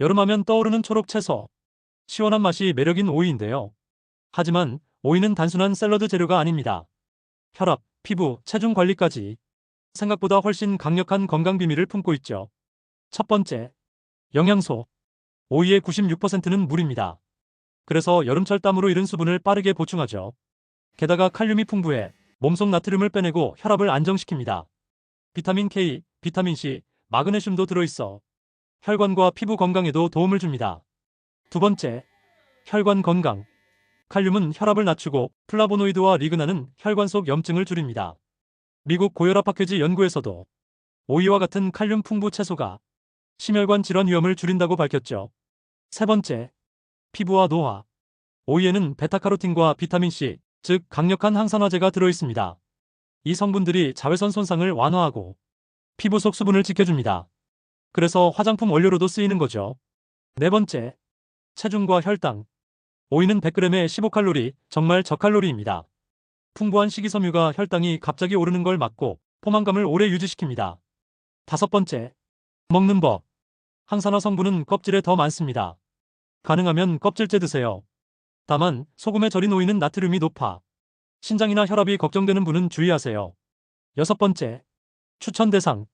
여름하면 떠오르는 초록 채소. 시원한 맛이 매력인 오이인데요. 하지만 오이는 단순한 샐러드 재료가 아닙니다. 혈압, 피부, 체중 관리까지 생각보다 훨씬 강력한 건강 비밀을 품고 있죠. 첫 번째, 영양소. 오이의 96%는 물입니다. 그래서 여름철 땀으로 잃은 수분을 빠르게 보충하죠. 게다가 칼륨이 풍부해 몸속 나트륨을 빼내고 혈압을 안정시킵니다. 비타민 K, 비타민 C, 마그네슘도 들어있어 혈관과 피부 건강에도 도움을 줍니다. 두 번째, 혈관 건강. 칼륨은 혈압을 낮추고 플라보노이드와 리그나는 혈관 속 염증을 줄입니다. 미국 고혈압 학회지 연구에서도 오이와 같은 칼륨 풍부 채소가 심혈관 질환 위험을 줄인다고 밝혔죠. 세 번째, 피부와 노화. 오이에는 베타카로틴과 비타민C, 즉 강력한 항산화제가 들어있습니다. 이 성분들이 자외선 손상을 완화하고 피부 속 수분을 지켜줍니다. 그래서 화장품 원료로도 쓰이는 거죠. 네 번째, 체중과 혈당. 오이는 100g에 15칼로리, 정말 저칼로리입니다. 풍부한 식이섬유가 혈당이 갑자기 오르는 걸 막고 포만감을 오래 유지시킵니다. 다섯 번째, 먹는 법. 항산화 성분은 껍질에 더 많습니다. 가능하면 껍질째 드세요. 다만 소금에 절인 오이는 나트륨이 높아 신장이나 혈압이 걱정되는 분은 주의하세요. 여섯 번째, 추천 대상.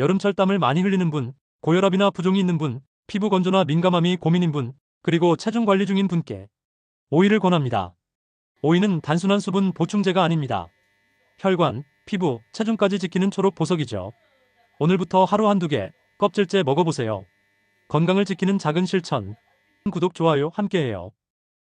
여름철 땀을 많이 흘리는 분, 고혈압이나 부종이 있는 분, 피부 건조나 민감함이 고민인 분, 그리고 체중 관리 중인 분께 오이를 권합니다. 오이는 단순한 수분 보충제가 아닙니다. 혈관, 피부, 체중까지 지키는 초록 보석이죠. 오늘부터 하루 한두 개 껍질째 먹어보세요. 건강을 지키는 작은 실천. 구독, 좋아요 함께해요.